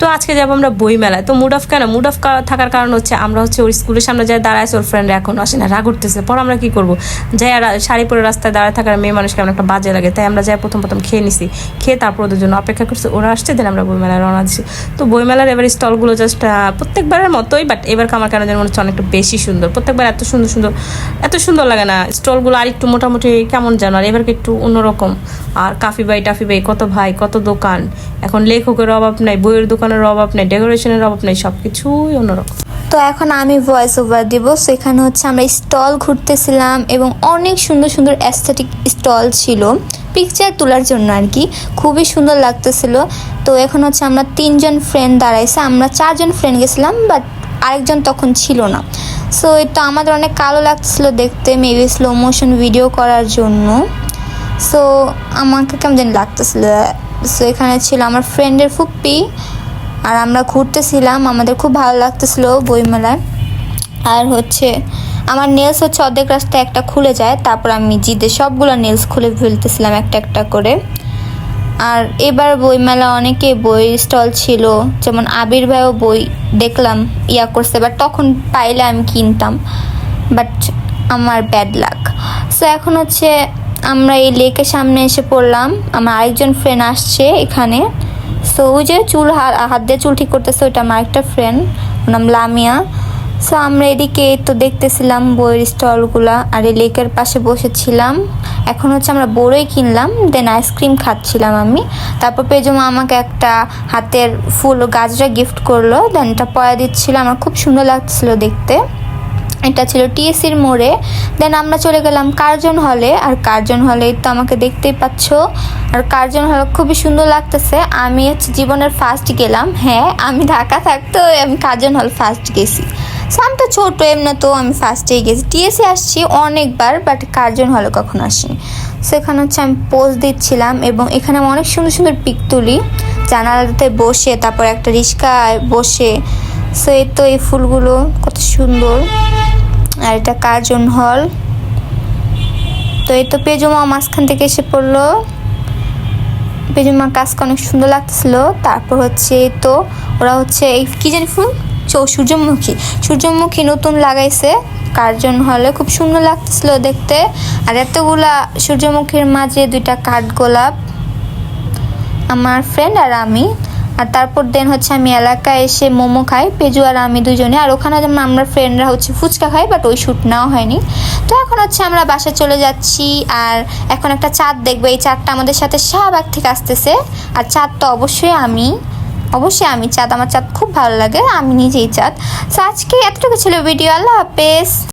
তো আজকে যাব আমরা বই মেলায় তো মুড অফ কেন? মুড অফ থাকার কারণ হচ্ছে আমরা হচ্ছে ওর স্কুলের সামনে যাই, দাঁড়ায় ওর ফ্রেন্ড এখন আসে না, রাগ উঠতেছে। পর আমরা কি করব? যাই শাড়ি পরে রাস্তায় দাঁড়ায় থাকার মেয়ে মানুষকে কেমন একটা বাজে লাগে। তাই আমরা যাই প্রথম প্রথম খেয়ে নিছি। খেয়ে তারপর ওদের জন্য অপেক্ষা করছি, ওরা আসছে দেন আমরা বইমেলায় রওনা দিচ্ছি তো বইমেলার এবার স্টলগুলো জাস্ট প্রত্যেকবারের মতোই বাট এবার আমার কেন যেন মনে হচ্ছে অনেকটা বেশি সুন্দর। প্রত্যেকবার এত সুন্দর সুন্দর, এত সুন্দর লাগে না। স্টলগুলো আর একটু মোটামুটি কেমন যেন, আর এবার একটু অন্যরকম। আর কাফি বাই টাফি বাই, কত ভাই, কত দোকান। এখন লেখকের অভাব নাই, বইয়ের দোকানের অভাব নাই ডেকোরেশনের অভাব নাই সব কিছুই অন্যরকম। তো এখন আমি ভয়েস ওভার দিব সেখানে হচ্ছে আমরা স্টল ঘুরতেছিলাম এবং অনেক সুন্দর সুন্দর অ্যাস্থেটিক স্টল ছিল। পিকচার তোলার জন্য আর কি। খুবই সুন্দর লাগতেছিল। তো এখন হচ্ছে আমরা তিনজন ফ্রেন্ড দাঁড়াইছে। আমরা চারজন ফ্রেন্ড গেছিলাম বাট আরেকজন তখন ছিল না। সো তো আমাদের অনেক কালো লাগতেছিল দেখতে মেবি স্লো মোশন ভিডিও করার জন্য। সো আমাকে কেমন জানি লাগতেছিল। সো এখানে ছিল আমার ফ্রেন্ডের ফুপ্পি। আর আমরা ঘুরতেছিলাম, আমাদের খুব ভালো লাগতেছিল বইমেলায়। আর হচ্ছে, আমার নেলস হচ্ছে অর্ধেক রাস্তায় একটা খুলে যায়, তারপর আমি জিদে সবগুলো নেলস খুলে ফেলতেছিলাম একটা একটা করে। আর এবার বইমেলা অনেকে বই স্টল ছিল, যেমন আবির ভাইও বই দেখলাম, ইয়া করছে বাট তখন পাইলে আমি কিনতাম। বাট আমার ব্যাড লাক সো এখন হচ্ছে আমরা এই লেকের সামনে এসে পড়লাম। আমার আরেকজন ফ্রেন্ড আসছে এখানে। সো ওই যে চুল হাত দিয়ে চুল ঠিক করতেছে, ওইটা আমার একটা ফ্রেন্ড ওর নাম লামিয়া। সো আমরা এদিকে তো দেখতেছিলাম বইয়ের স্টলগুলা আর এই লেকের পাশে বসেছিলাম। এখন হচ্ছে আমরা বড়ই কিনলাম দেন আইসক্রিম খাচ্ছিলাম আমি। তারপর পেজমা আমাকে একটা হাতের ফুল গাছটা গিফট করল দেন এটা পয়া দিচ্ছিল। আমার খুব সুন্দর লাগছিল দেখতে। এটা ছিল টিএসির মোড়ে। দেন আমরা চলে গেলাম কার্জন হলে। আর কার্জন হলে তো আমাকে দেখতেই পাচ্ছ। আর কার্জন হল খুবই সুন্দর লাগতেছে। আমি হচ্ছে জীবনের ফার্স্ট গেলাম। হ্যাঁ আমি ঢাকা থাকতেও আমি কার্জন হল ফার্স্ট গেছি। তো ছোটো, এমনি তো আমি ফার্স্টেই গেছি। টিএসি আসছি অনেকবার বাট কার্জন হলে কখনো আসিনি। সেখানে হচ্ছে আমি পোজ দিচ্ছিলাম এবং এখানে আমি অনেক সুন্দর সুন্দর পিক তুলি। জানালাতে বসে, তারপর একটা রিক্সায় বসে। সো এই তো এই ফুলগুলো কত সুন্দর। আর এটা কার্জন হল। তো এই তো পেজমা মাঝখান থেকে এসে পড়ল। পেজমার কাজকে অনেক সুন্দর লাগতেছিল। তারপর হচ্ছে তো ওরা হচ্ছে এই কি জানি ফুল? চৌ, সূর্যমুখী। সূর্যমুখী নতুন লাগাইছে। কার্জন হলে খুব সুন্দর লাগতেছিল দেখতে। আর এতগুলা সূর্যমুখীর মাঝে দুইটা কাঠগোলাপ আমার ফ্রেন্ড আর আমি। আর তারপর দেন হচ্ছে আমি এলাকায় এসে মোমো খাই, পেজু আর আমি দুজনে। আর ওখানে যেমন আমরা ফ্রেন্ডরা হচ্ছে ফুচকা খাই বাট ওই শ্যুট নেওয়া হয়নি। তো এখন হচ্ছে আমরা বাসায় চলে যাচ্ছি, আর এখন একটা চাঁদ দেখব। এই চাঁদটা আমাদের সাথে শাহবাগ থেকে আসতেছে। আর চাঁদ তো অবশ্যই আমি অবশ্যই আমি চাঁদ। আমার চাঁদ খুব ভালো লাগে, আমি নিজেই চাঁদ। তো আজকে এতটুকু ছিল ভিডিও। আল্লাহ হাফেজ।